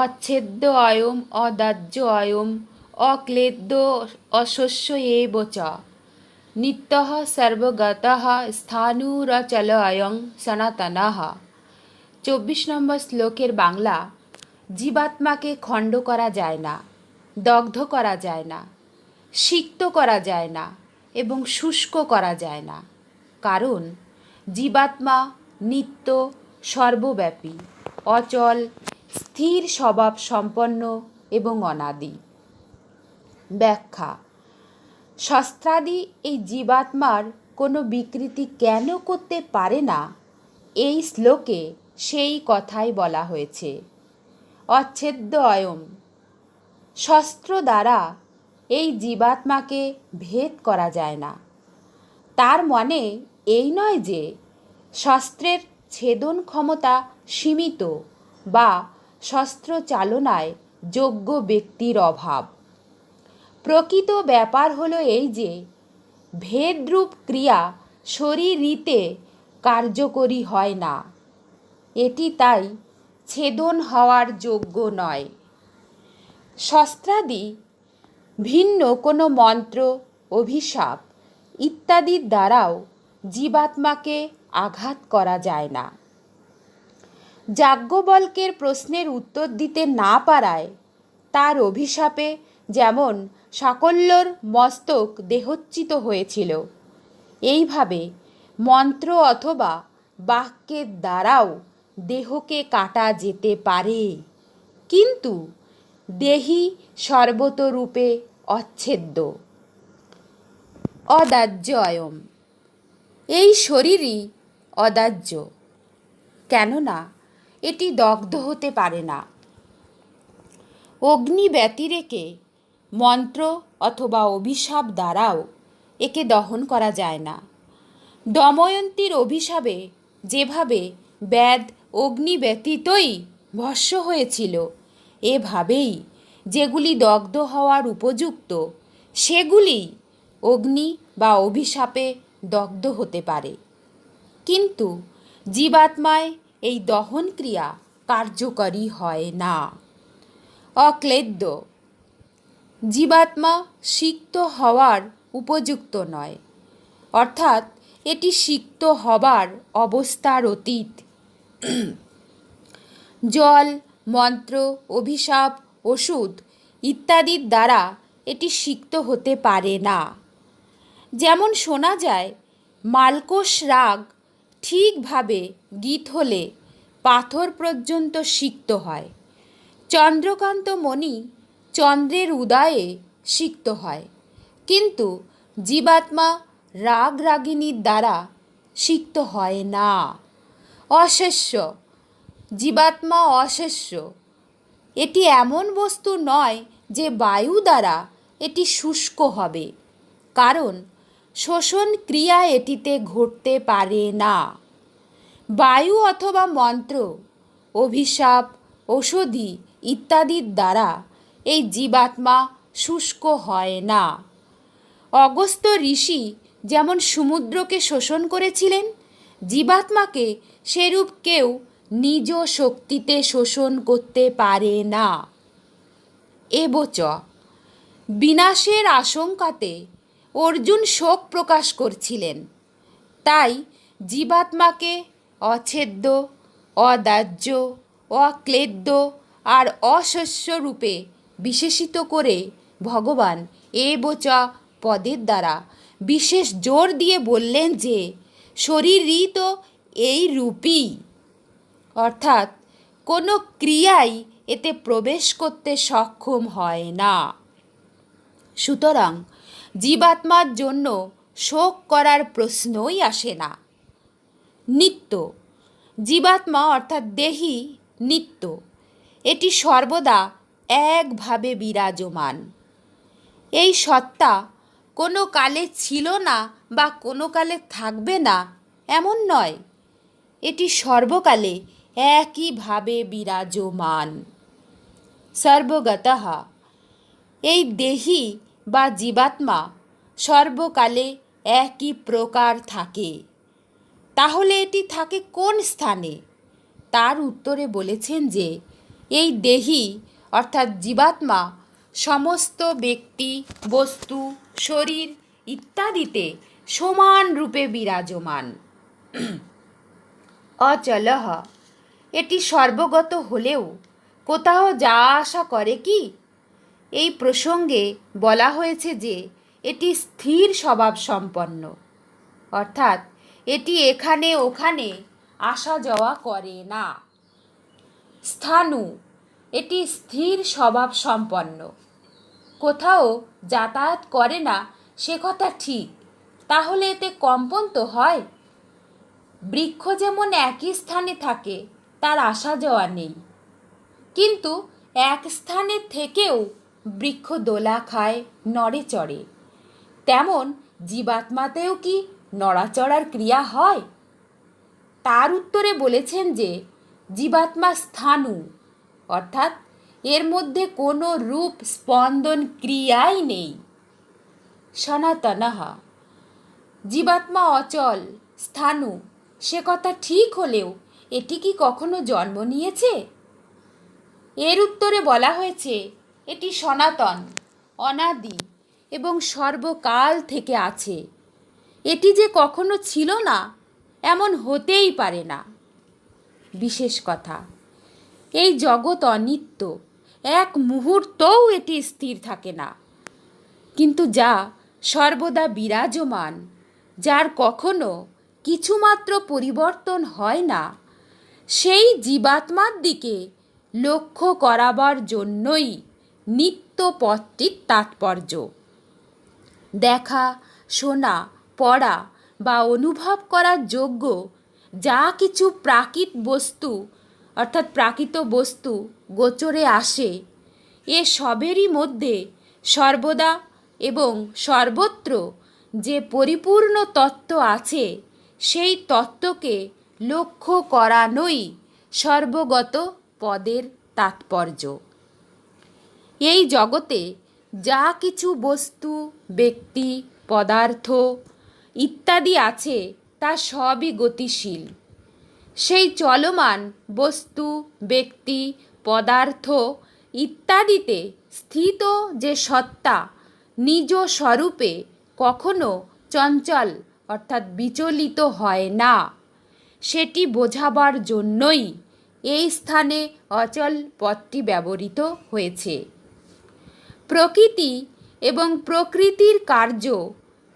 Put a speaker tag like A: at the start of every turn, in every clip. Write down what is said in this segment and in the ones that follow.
A: অচ্ছেদ্য অয়ম, অদাহ্য অয়ম, অক্লেদ্য অশস্য এব চ। নিত্যঃ সর্বগতঃ স্থাণুরচল অয়ং সনাতনঃ। চব্বিশ নম্বর শ্লোকের বাংলা, জীবাত্মাকে খণ্ড করা যায় না, দগ্ধ করা যায় না, সিক্ত করা যায় না এবং শুষ্ক করা যায় না। কারণ, জীবাত্মা নিত্য সর্বব্যাপী, অচল স্থির স্বভাব সম্পন্ন এবং অনাদি। ব্যাখ্যা, শস্ত্রাদি এই জীবাত্মার কোনো বিকৃতি কেন করতে পারে না? এই শ্লোকে সেই কথাই বলা হয়েছে। অচ্ছেদ্য অয়ম শস্ত্র দ্বারা এই জীবাত্মাকে ভেদ করা যায় না। তার মনে এই নয় যে শস্ত্রের ছেদন ক্ষমতা সীমিত বা শস্ত্র চালনায় যোগ্য ব্যক্তির অভাব। প্রকৃত ব্যাপার হলো এই যে, ভেদরূপ ক্রিয়া শরীরিতে কার্যকরী হয় না। এটি তাই ছেদন হওয়ার যোগ্য নয়। শস্ত্রাদি, ভিন্ন কোনো মন্ত্র, অভিশাপ ইত্যাদির দ্বারাও জীবাত্মাকে আঘাত করা যায় না। যাজ্ঞবল্কের প্রশ্নের উত্তর দিতে না পারায় তার অভিশাপে যেমন সাকল্যর মস্তক দেহচ্যুত হয়েছিল, এইভাবে মন্ত্র অথবা বাক্যের দ্বারাও দেহকে কাটা যেতে পারে। কিন্তু দেহি সর্বতরূপে অচ্ছেদ্য। অদাহ্য অয়ম এই শরীরই অদাহ্য কেননা এটি দগ্ধ হতে পারে না। অগ্নি ব্যতিরেকে মন্ত্র অথবা অভিশাপ দ্বারাও একে দহন করা যায় না। দময়ন্তীর অভিশাপে যেভাবে ব্যাদ অগ্নি ব্যতীতই ভস্য হয়েছিল, এভাবেই যেগুলি দগ্ধ হওয়ার উপযুক্ত, সেগুলি অগ্নি বা অভিশাপে দগ্ধ হতে পারে। কিন্তু জীবাত্মায় এই দহন ক্রিয়া কার্যকরী হয় না। অক্লেদ্য। জীবাত্মা সিক্ত হওয়ার উপযুক্ত নয়। অর্থাৎ এটি সিক্ত হবার অবস্থার অতীত। জল, মন্ত্র, অভিশাপ, ওষুধ ইত্যাদির দ্বারা এটি সিক্ত হতে পারে না। যেমন শোনা যায়, মালকোষ রাগ ঠিকভাবে গীত হলে পাথর পর্যন্ত সিক্ত হয়। চন্দ্রকান্ত মণি চন্দ্রের উদয়ে সিক্ত হয়। কিন্তু জীবাত্মা রাগ রাগিনীর দ্বারা সিক্ত হয় না। অশেষ্য, জীবাত্মা অশেষ্য। এটি এমন বস্তু নয় যে বায়ু দ্বারা এটি শুষ্ক হবে। কারণ শোষণ ক্রিয়া এটিতে ঘটতে পারে না। বায়ু অথবা মন্ত্র, অভিশাপ, ঔষধি ইত্যাদির দ্বারা এই জীবাত্মা শুষ্ক হয় না। অগস্ত্য ঋষি যেমন সমুদ্রকে শোষণ করেছিলেন, জীবাত্মাকে সেরূপ কেউ নিজ শক্তিতে শোষণ করতে পারে না। এবচ বিনাশের আশঙ্কাতে অর্জুন শোক প্রকাশ করছিলেন। তাই জীবাত্মাকে অছেদ্য, অদাহ্য, অক্লেদ্য আর অশস্য রূপে বিশেষিত করে ভগবান এ বোচা পদের দ্বারা বিশেষ জোর দিয়ে বললেন যে, শরীরই তো এই রূপই। অর্থাৎ কোনো ক্রিয়াই এতে প্রবেশ করতে সক্ষম হয় না। সুতরাং জীবাত্মার জন্য শোক করার প্রশ্নই আসে না। নিত্য। জীবাত্মা অর্থাৎ দেহি নিত্য। এটি সর্বদা একভাবে বিরাজমান। এই সত্তা কোনো কালে ছিল না বা কোনো কালে থাকবে না, এমন নয়। এটি সর্বকালে একইভাবে বিরাজমান। সর্বগতঃ এই দেহি বা জীবাত্মা সর্বকালে একই প্রকার থাকে। তাহলে এটি থাকে কোন স্থানে? তার উত্তরে বলেছেন যে, এই দেহি অর্থাৎ জীবাত্মা সমস্ত ব্যক্তি, বস্তু, শরীর ইত্যাদিতে সমান রূপে বিরাজমান। অচলহ এটি সর্বগত হলেও কোথাও যা আশা করে কি? এই প্রসঙ্গে বলা হয়েছে যে এটি স্থির স্বভাব সম্পন্ন। অর্থাৎ এটি এখানে ওখানে আসা যাওয়া করে না। স্থানু, এটি স্থির স্বভাব সম্পন্ন। কোথাও যাতায়াত করে না, সে কথা ঠিক। তাহলে এতে কম্পন তো হয়? বৃক্ষ যেমন একই স্থানে থাকে, তার আসা যাওয়া নেই। কিন্তু এক স্থানে থেকেও বৃক্ষ দোলা খায়, নড়ে চড়ে। তেমন জীবাত্মাতেও কি নড়াচড়ার ক্রিয়া হয়? তার উত্তরে বলেছেন যে, জীবাত্মা স্থানু, অর্থাৎ এর মধ্যে কোনো রূপ স্পন্দন ক্রিয়াই নেই। সনাতনহা জীবাত্মা অচল, স্থানু, সে কথা ঠিক হলেও এটি কি কখনো জন্ম নিয়েছে? এর উত্তরে বলা হয়েছে এটি সনাতন, অনাদি এবং সর্বকাল থেকে আছে। এটি যে কখনো ছিল না, এমন হতেই পারে না। বিশেষ কথা, এই জগৎ অনিত্য, এক মুহূর্তও এটি স্থির থাকে না। কিন্তু যা সর্বদা বিরাজমান, যার কখনো কিছুমাত্র পরিবর্তন হয় না, সেই জীবাত্মার দিকে লক্ষ্য করাবার জন্যই নিত্য পথটির তাৎপর্য। দেখা, শোনা, পড়া বা অনুভব করার যোগ্য যা কিছু প্রাকৃত বস্তু, অর্থাৎ প্রাকৃত বস্তু গোচরে আসে, এ সবেরই মধ্যে সর্বদা এবং সর্বত্র যে পরিপূর্ণ তত্ত্ব আছে, সেই তত্ত্বকে লক্ষ্য করানোই সর্বগত পদের তাৎপর্য। এই জগতে যা কিছু বস্তু, ব্যক্তি, পদার্থ ইত্যাদি আছে, তা সবই গতিশীল। সেই চলমান বস্তু, ব্যক্তি, পদার্থ ইত্যাদিতে স্থিত যে সত্তা নিজ স্বরূপে কখনো চঞ্চল অর্থাৎ বিচলিত হয় না, সেটি বোঝাবার জন্যই এই স্থানে অচল পথটি ব্যবহৃত হয়েছে। প্রকৃতি এবং প্রকৃতির কার্য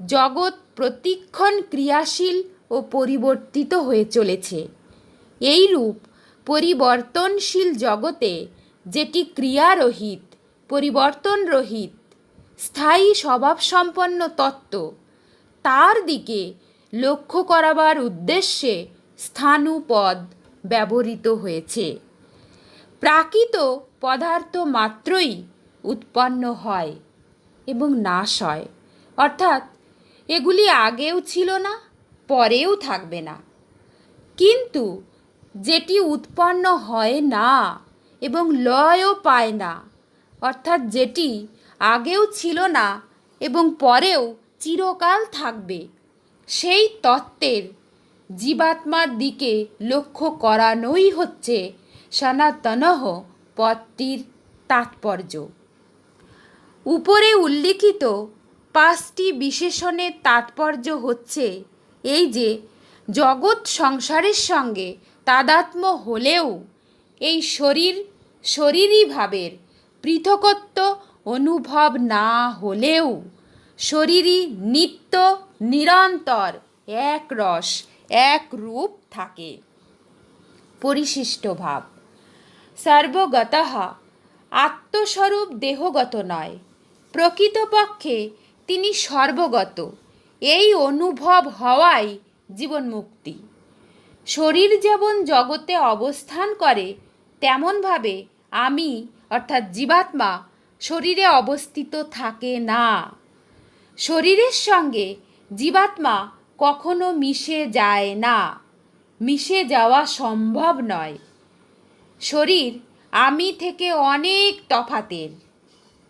A: জগৎ প্রতিক্ষণ ক্রিয়াশীল ও পরিবর্তিত হয়ে চলেছে। এইরূপ পরিবর্তনশীল জগতে যেটি ক্রিয়ারহিত, পরিবর্তনরহিত, স্থায়ী স্বভাবসম্পন্ন তত্ত্ব, তার দিকে লক্ষ্য করাবার উদ্দেশ্যে স্থানুপদ ব্যবহৃত হয়েছে। প্রাকৃত পদার্থ মাত্রই উৎপন্ন হয় এবং নাশ হয়। অর্থাৎ, এগুলি আগেও ছিল না, পরেও থাকবে না। কিন্তু যেটি উৎপন্ন হয় না এবং লয়ও পায় না, অর্থাৎ যেটি আগেও ছিল না এবং পরেও চিরকাল থাকবে, সেই তত্ত্বের জীবাত্মার দিকে লক্ষ্য করানোই হচ্ছে সনাতনহ পথটির তাৎপর্য। উপরে উল্লিখিত পাঁচটি বিশেষণের তাৎপর্য হচ্ছে এই যে, জগৎ সংসারের সঙ্গে তাদাত্ম্য হলেও এই শরীর শরীরই ভাবের পৃথকত্ব অনুভব না হলেও শরীরই নিত্য নিরন্তর এক রস, এক রূপ থাকে। পরিশিষ্ট ভাব। সর্বগত আত্মস্বরূপ দেহগত নয়। প্রকৃতপক্ষে তিনি সর্বগত। এই অনুভব হওয়াই জীবন মুক্তি শরীর যেমন জগতে অবস্থান করে, তেমনভাবে আমি, অর্থাৎ জীবাত্মা, শরীরে অবস্থিত থাকে না। শরীরের সঙ্গে জীবাত্মা কখনো মিশে যায় না। মিশে যাওয়া সম্ভব নয়। শরীর আমি থেকে অনেক তফাতের।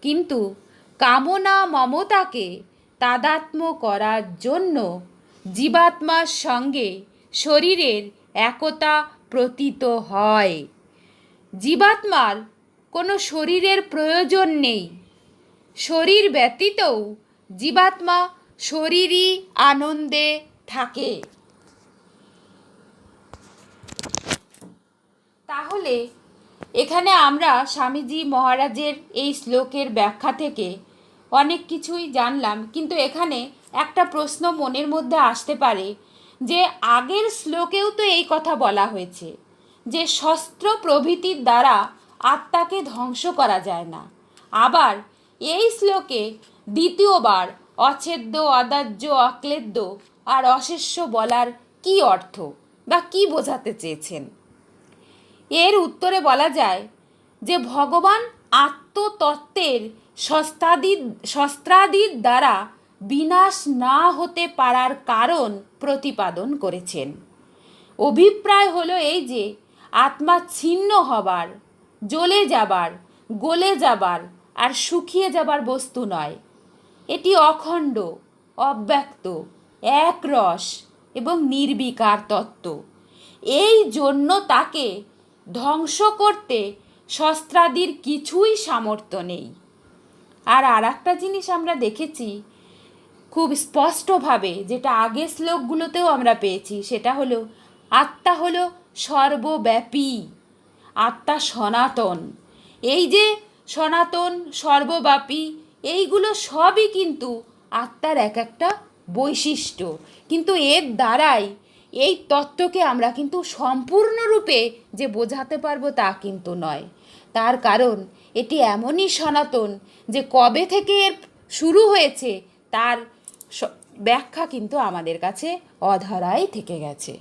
A: কিন্তু কামনা মমতাকে তাদাত্ম্য করার জন্য জীবাত্মার সঙ্গে শরীরের একতা প্রতীত হয়। জীবাত্মার কোনো শরীরের প্রয়োজন নেই। শরীর ব্যতীতও জীবাত্মা শরীরই আনন্দে থাকে। তাহলে এখানে আমরা স্বামীজি মহারাজের এই শ্লোকের ব্যাখ্যা থেকে অনেক কিছুই জানলাম, কিন্তু এখানে একটা প্রশ্ন মনের মধ্যে আসতে পারে যে আগের শ্লোকেও তো এই কথা বলা হয়েছে যে শস্ত্র প্রভৃতির দ্বারা আত্মাকে ধ্বংস করা যায় না। আবার এই শ্লোকে দ্বিতীয়বার অছেদ্য, অদাহ্য, অক্লেদ্য আর অশেষ্য বলার কি অর্থ বা কি বোঝাতে চেয়েছেন? এর উত্তরে বলা যায় যে ভগবান আত্মতত্ত্বের শস্ত্রাদি শস্ত্রাদির দ্বারা বিনাশ না হতে পারার কারণ প্রতিপাদন করেছেন। অভিপ্রায় হলো এই যে, আত্মা ছিন্ন হবার, জ্বলে যাবার, গলে যাবার আর শুকিয়ে যাবার বস্তু নয়। এটি অখণ্ড, অব্যক্ত একরস এবং নির্বিকার তত্ত্ব। এই জন্য তাকে ধ্বংস করতে শস্ত্রাদির কিছুই সামর্থ্য নেই। আর আর একটা জিনিস আমরা দেখেছি খুব স্পষ্টভাবে, যেটা আগের শ্লোকগুলোতেও আমরা পেয়েছি, সেটা হলো, আত্মা হলো সর্বব্যাপী, আত্মা সনাতন। এই যে সনাতন, সর্বব্যাপী, এইগুলো সবই কিন্তু আত্মার এক একটা বৈশিষ্ট্য। কিন্তু এর দ্বারাই এই তত্ত্বকে আমরা কিন্তু সম্পূর্ণরূপে যে বোঝাতে পারব তা কিন্তু নয়। তার কারণ এটি এমনই সনাতন যে কবে থেকে এর শুরু হয়েছে তার ব্যাখ্যা কিন্তু আমাদের কাছে অধরাই থেকে গেছে।